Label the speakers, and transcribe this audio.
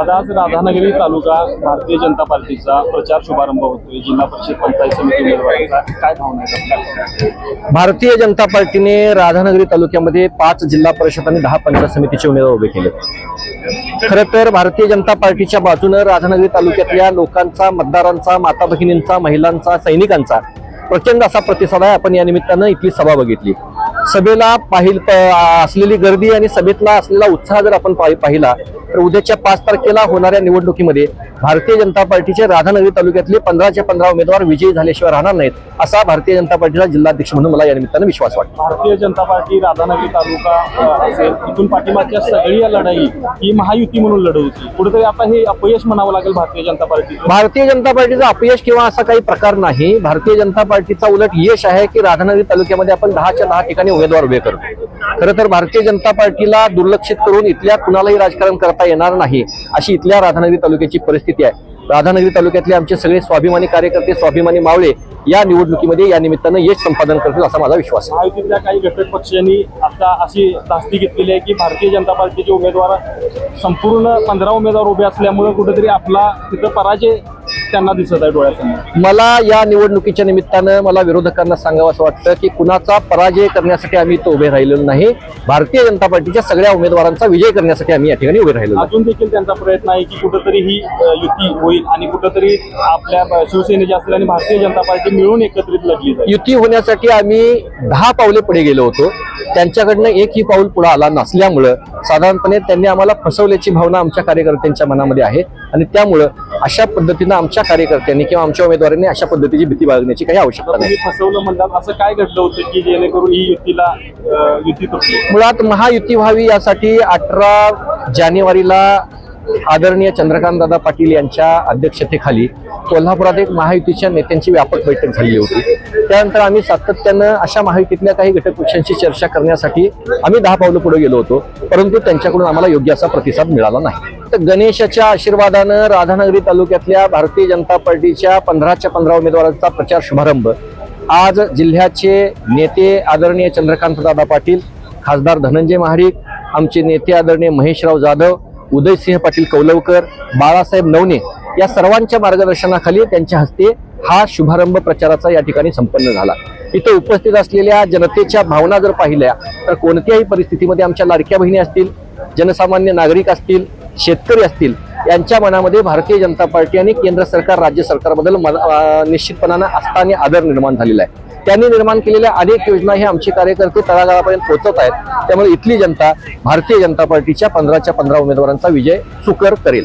Speaker 1: आज आज राधानगरी तालुका भारतीय जनता पार्टीचा प्रचार शुभारंभ होतोय. जिल्हा परिषद पंचायत समिती उमेदवारांचा. काय भावना
Speaker 2: भारतीय जनता पार्टीने राधानगरी तालुक्यामध्ये पाच जिल्हा परिषद आणि दहा पंचायत समितीचे उमेदवार उभे केले. खरं तर भारतीय जनता पार्टीच्या बाजूनं राधानगरी तालुक्यातल्या लोकांचा मतदारांचा माता भगिनींचा महिलांचा सैनिकांचा प्रचंड असा प्रतिसाद आहे. आपण या निमित्तानं इथली सभा बघितली. सभेला पाहिल असलेली गर्दी आणि सभेतला असलेला उत्साह जर आपण पाहि- पाहिला तर उद्याच्या पाच तारखेला होणाऱ्या निवडणुकीमध्ये भारतीय जनता पार्टीचे राधानगरी तालुक्यातले पंधराचे पंधरा उमेदवार विजयी झाल्याशिवाय राहणार नाहीत असा भारतीय जनता पार्टीचा जिल्हाध्यक्ष म्हणून मला या निमित्तानं विश्वास वाटतो.
Speaker 1: भारतीय जनता पार्टी राधानगरी तालुका असेल इथून पाठीमागच्या सगळी लढाई ही महायुती म्हणून लढवती कुठेतरी आता हे अपयश म्हणावं लागेल भारतीय जनता पार्टीचं
Speaker 2: भारतीय जनता पार्टीचा अपयश किंवा असा काही प्रकार नाही. भारतीय जनता पार्टीचा उलट यश आहे की राधानगरी तालुक्यामध्ये आपण दहाच्या दहा ठिकाणी उमेदवार उभे करतो खरं तर भारतीय जनता पार्टीला दुर्लक्षित करून इथल्या कुणालाही राजकारण करता येणार नाही अशी इथल्या राधानगरी तालुक्याची परिस्थिती आहे. राधानगरी तालुक्यातले आमचे सगळे स्वाभिमानी कार्यकर्ते स्वाभिमानी मावळे या निवडणुकीमध्ये या निमित्तानं यश संपादन करतील असा माझा विश्वास आहे.
Speaker 1: महायुतीतल्या काही घटक पक्षांनी आता अशी धास्ती घेतलेली आहे की भारतीय जनता पार्टीचे उमेदवार संपूर्ण पंधरा उमेदवार उभे असल्यामुळे कुठेतरी आपला तिथं पराजय त्यांना दिसत आहे डोळ्यासमोर?
Speaker 2: मला या निवडणुकीच्या निमित्तानं मला विरोधकांना सांगावं असं वाटतं की कुणाचा पराजय करण्यासाठी आम्ही इथं उभे राहिलेलो नाही. भारतीय जनता पार्टीच्या सगळ्या उमेदवारांचा विजय करण्यासाठी आम्ही या ठिकाणी उभे आहोत.
Speaker 1: अजून देखील त्यांचा प्रयत्न आहे की कुठंतरी ही युती होईल आणि कुठंतरी आपल्या शिवसेनेचे असतील आणि भारतीय जनता पार्टी मिळून एकत्रित लढली
Speaker 2: युती होण्यासाठी आम्ही दहा पावले पुढे गेलो होतो. त्यांच्याकडनं एकही पाऊल पुढे आला नसल्यामुळं साधारणपणे त्यांनी आम्हाला फसवल्याची भावना आमच्या कार्यकर्त्यांच्या मनामध्ये आहे. आणि त्यामुळं अशा पद्धतीनं आमच्या कार्यकर्त्यांनी किंवा आमच्या उमेदवारांनी अशा पद्धतीची भीती बाळगण्याची काही आवश्यकता नाही.
Speaker 1: फसवलं म्हणतात असं काय घडलं होतं की जेणेकरून ही युतीला युती तुटली?
Speaker 2: मुळात महायुती व्हावी यासाठी अठरा जानेवारीला आदरणीय चंद्रकांतदादा पाटील यांच्या अध्यक्षतेखाली कोल्हापुरात एक महायुतीच्या नेत्यांची व्यापक बैठक झाली होती. त्यानंतर आम्ही सातत्यानं अशा महायुतीतल्या काही घटक पक्षांशी चर्चा करण्यासाठी आम्ही दहा पावलं पुढे गेलो होतो परंतु त्यांच्याकडून आम्हाला योग्य असा प्रतिसाद मिळाला नाही. तर गणेशाच्या आशीर्वादानं राधानगरी तालुक्यातल्या भारतीय जनता पार्टीच्या पंधराच्या पंधरा उमेदवारांचा प्रचार शुभारंभ. आज जिल्ह्याचे नेते आदरणीय चंद्रकांतदादा पाटील खासदार धनंजय महाडिक आमचे नेते आदरणीय महेशराव जाधव उदयसिंह पाटील कौलवकर बाळासाहेब नवने या सर्वांच्या मार्गदर्शनाखाली त्यांच्या हस्ते हा शुभारंभ प्रचाराचा या ठिकाणी संपन्न झाला. इथं उपस्थित असलेल्या जनतेच्या भावना जर पाहिल्या तर कोणत्याही परिस्थितीमध्ये आमच्या लाडक्या बहिणी असतील जनसामान्य नागरिक असतील शेतकरी असतील यांच्या मनामध्ये भारतीय जनता पार्टी आणि केंद्र सरकार राज्य सरकारबद्दल निश्चितपणानं आस्था आणि आदर निर्माण झालेला आहे. त्यांनी निर्माण केलेल्या अनेक योजना हे आमचे कार्यकर्ते तळागाळापर्यंत पोहोचत आहेत. त्यामुळे इथली जनता भारतीय जनता पार्टीच्या पंधराच्या पंधरा उमेदवारांचा विजय सुकर करेल.